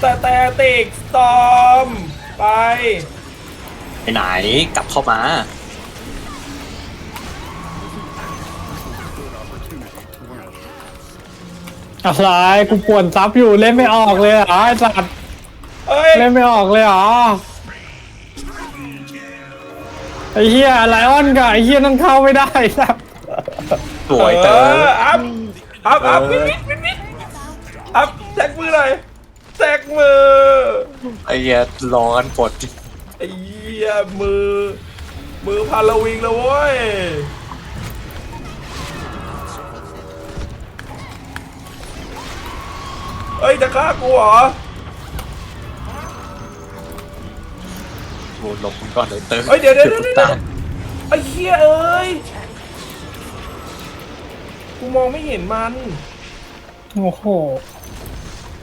แต่แต่ติกสตอมไป ไปไหนกลับเข้ามา อะไรกูปวดซับอยู่เล่นไม่ออกเลยเหรอไอ้สัตว์เอ้ย เล่นไม่ออกเลยเหรอไอ้เหี้ยไลออนกับไอ้เหี้ยนั่นเข้าไม่ได้สัตว์สวยเต๋ออัพอัพอัพเอมิอดมิดมิดมิดอัพแทกมือหน่อย แทกมือไอ้เหี้ยรอกันกดไอ้เหี้ยมือ มือพาราวิงแล้วเว้ยเอ้ยจะฆ่ากูเหรอโหหลบมึงก่อนเลยเต๋อเฮ้ยเดี๋ยวเดี๋ยวเดี๋ยวจุเดี๋ยวตามไอ้เหี้ยเอ้ยกูมองไม่เห็นมัน โอ้โห